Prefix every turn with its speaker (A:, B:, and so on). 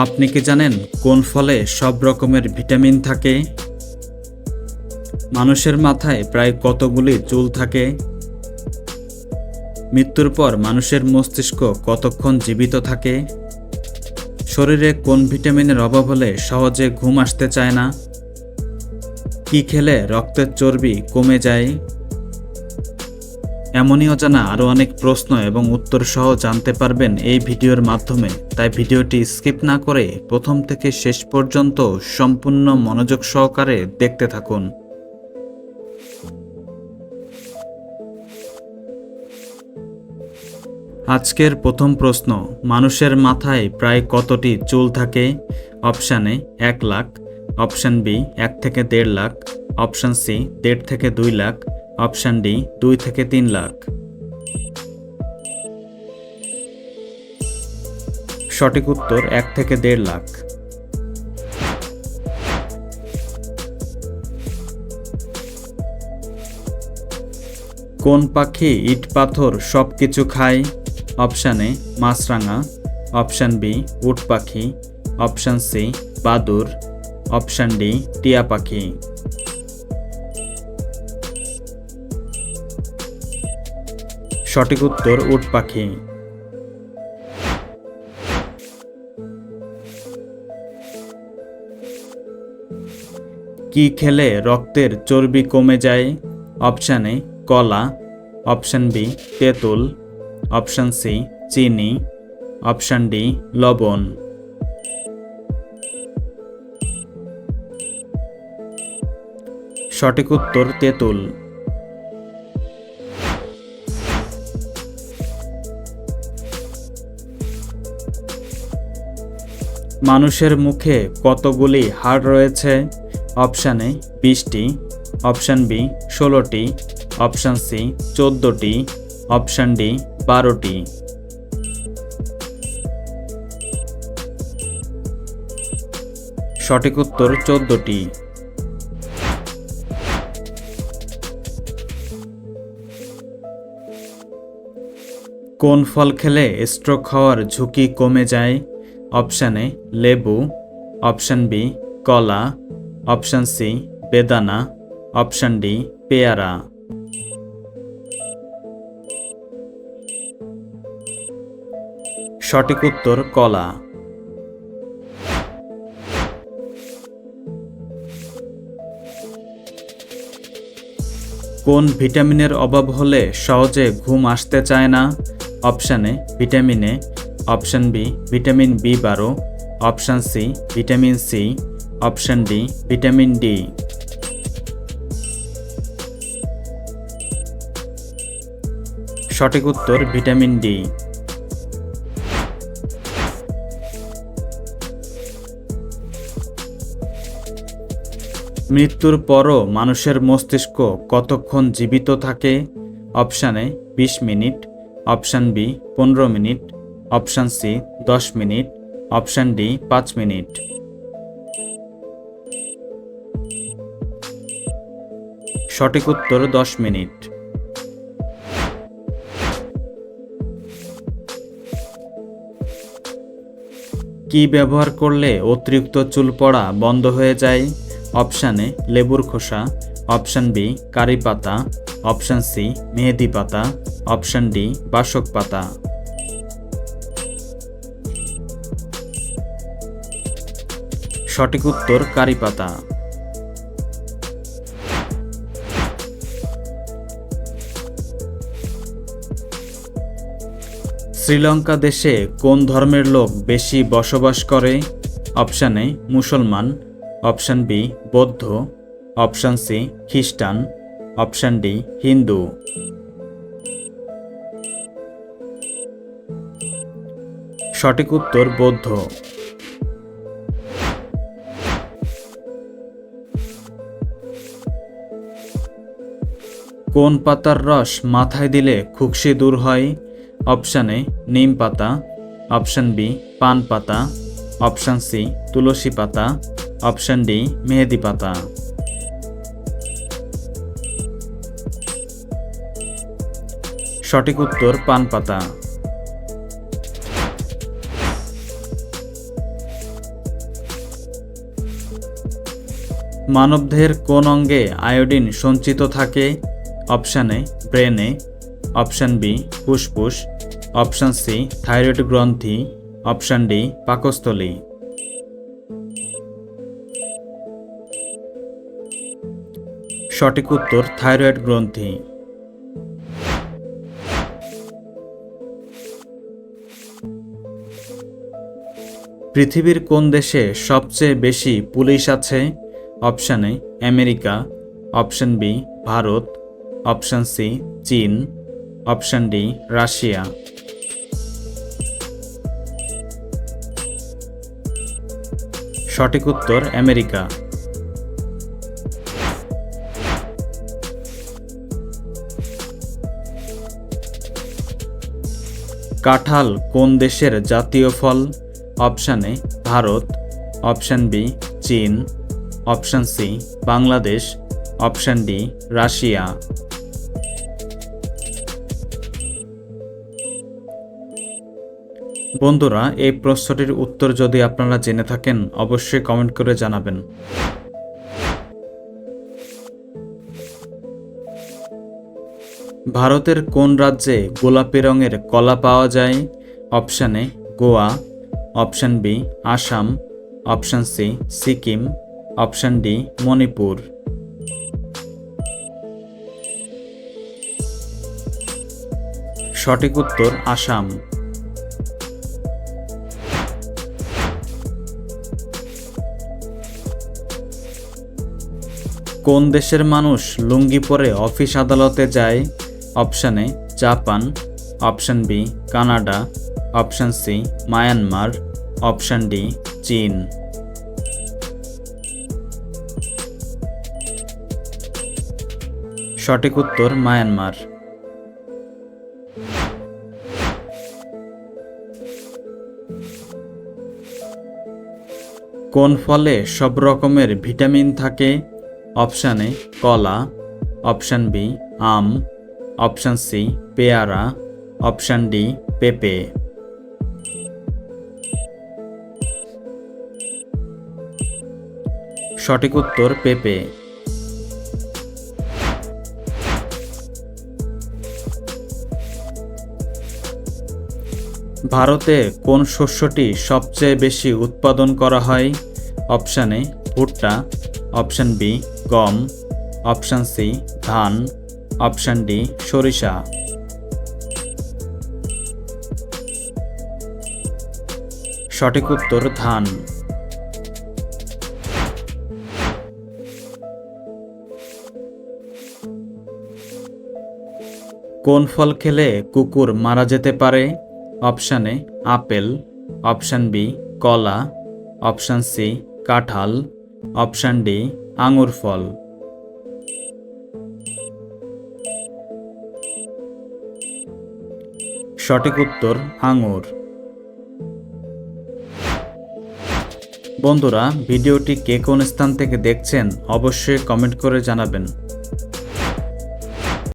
A: আপনি কি জানেন কোন ফলে সব রকমের ভিটামিন থাকে? মানুষের মাথায় প্রায় কতগুলি চুল থাকে? মৃত্যুর পর মানুষের মস্তিষ্ক কতক্ষণ জীবিত থাকে? শরীরে কোন ভিটামিনের অভাব হলে সহজে ঘুম আসতে চায় না? কি খেলে রক্তের চর্বি কমে যায়? এমনই অজানা আরও অনেক প্রশ্ন এবং উত্তর সহ জানতে পারবেন এই ভিডিওর মাধ্যমে। তাই ভিডিওটি স্কিপ না করে প্রথম থেকে শেষ পর্যন্ত সম্পূর্ণ মনোযোগ সহকারে দেখতে থাকুন। আজকের প্রথম প্রশ্ন, মানুষের মাথায় প্রায় কতটি চুল থাকে? অপশানে এক লাখ। অপশান বি, এক থেকে দেড় লাখ। অপশান সি, দেড় থেকে দুই লাখ। অপশান ডি, দুই থেকে তিন লাখ। সঠিক উত্তর, এক থেকে দেড় লাখ। কোন পাখি ইট, পাথর সব কিছু খায়? অপশান এ, মাছরাঙা। অপশান বি, উট পাখি। অপশান সি, বাদুর। অপশান ডি, টিয়া পাখি। সঠিক উত্তর উট পাখি। কি খেলে রক্তের চর্বি কমে যায়? অপশান এ, কলা। অপশান বি, তেঁতুল। অপশান সি, চিনি। অপশান ডি, লবণ। সঠিক উত্তর, তেঁতুল। মানুষের মুখে কতগুলি হাড় রয়েছে? অপশান এ, বিশটি। অপশান বি, ষোলোটি। অপশান সি, চোদ্দোটি। অপশান ডি, বারোটি। সঠিক উত্তর চোদ্দটি। কোন ফল খেলে স্ট্রোক হওয়ার ঝুঁকি কমে যায়? অপশান এ লেবু, অপশান বি কলা, অপশান সি বেদানা, অপশান ডি পেয়ারা। সঠিক উত্তর কলা। কোন ভিটামিনের অভাব হলে সহজে ঘুম আসতে চায় না? অপশানে vitamin A option B, vitamin B বারো, option C, vitamin C, option D, vitamin D. সঠিক উত্তর ভিটামিন ডি। মৃত্যুর পরও মানুষের মস্তিষ্ক কতক্ষণ জীবিত থাকে? অপশানে বিশ মিনিট। অপশান বি, পনেরো মিনিট। অপশান সি, দশ মিনিট। অপশান ডি, পাঁচ মিনিট। সঠিক উত্তর, দশ মিনিট। কি ব্যবহার করলে অতিরিক্ত চুল পড়া বন্ধ হয়ে যায়? অপশান এ, লেবুর খোসা। অপশান বি, কারি পাতা। অপশান সি, মেহেদি পাতা। অপশান ডি, বাসক পাতা। সঠিক উত্তর কারি পাতা। শ্রীলঙ্কা দেশে কোন ধর্মের লোক বেশি বসবাস করে? অপশান এ, মুসলমান। অপশান বি, বৌদ্ধ। অপশান সি, খ্রিস্টান। Option D, Hindu. সঠিক উত্তর বৌদ্ধ। কোন পাতার রস মাথায় দিলে খুকসি দূর হয়? অপশান এ, নিম পাতা। অপশান বি, পান পাতা। অপশান সি, তুলসী পাতা। অপশান ডি, মেহেদি পাতা। সঠিক উত্তর, পান পাতা। মানবদেহের কোন অঙ্গে আয়োডিন সঞ্চিত থাকে? অপশান এ, ব্রেনে অপশান বি, ফুসফুস, অপশান সি, থাইরয়েড গ্রন্থি, অপশান ডি, পাকস্থলী। সঠিক উত্তর, থাইরয়েড গ্রন্থি। পৃথিবীর কোন দেশে সবচেয়ে বেশি পুলিশ আছে? Option A, America, option B, Bharat option C, চীন। Option D, Russia. সঠিক উত্তর, আমেরিকা। কাঁঠাল কোন দেশের জাতীয় ফল? Option A, Bharat. Option B, চীন। Option C, Bangladesh. Option D, Russia. বন্ধুরা, এই প্রশ্নটির উত্তর যদি আপনারা জেনে থাকেন, অবশ্যই কমেন্ট করে জানাবেন। ভারতের কোন রাজ্যে গোলাপি রঙের কলা পাওয়া যায়? Option A, Goa. Option B, Assam. Option C, Sikkim. Option D, Manipur. সঠিক উত্তর, আসাম। কোন দেশের মানুষ লুঙ্গি পরে অফিস আদালতে যায়? Option A, Japan. Option B, Canada. Option C, Myanmar. Option D, চীন। সঠিক উত্তর, মায়ানমার। কোন ফলে সব রকমের ভিটামিন থাকে? অপশান এ কলা অপশান বি আম অপশান সি পেয়ারা অপশান ডি পেঁপে সঠিক উত্তর পেঁপে। ভারতে কোন শস্যটি সবচেয়ে বেশি উৎপাদন করা হয়? অপশান ভুট্টা। অপশান বি গম অপশান সি ধান অপশান ডি সরিষা। সঠিক উত্তর, ধান। কোন ফল খেলে কুকুর মারা যেতে পারে? Option A apple. Option B কলা। অপশান সি কাঁঠাল। অপশান ডি আঙুর ফল। সঠিক উত্তর, আঙুর। বন্ধুরা, ভিডিওটি কে কোন স্থান থেকে দেখছেন, অবশ্যই কমেন্ট করে জানাবেন।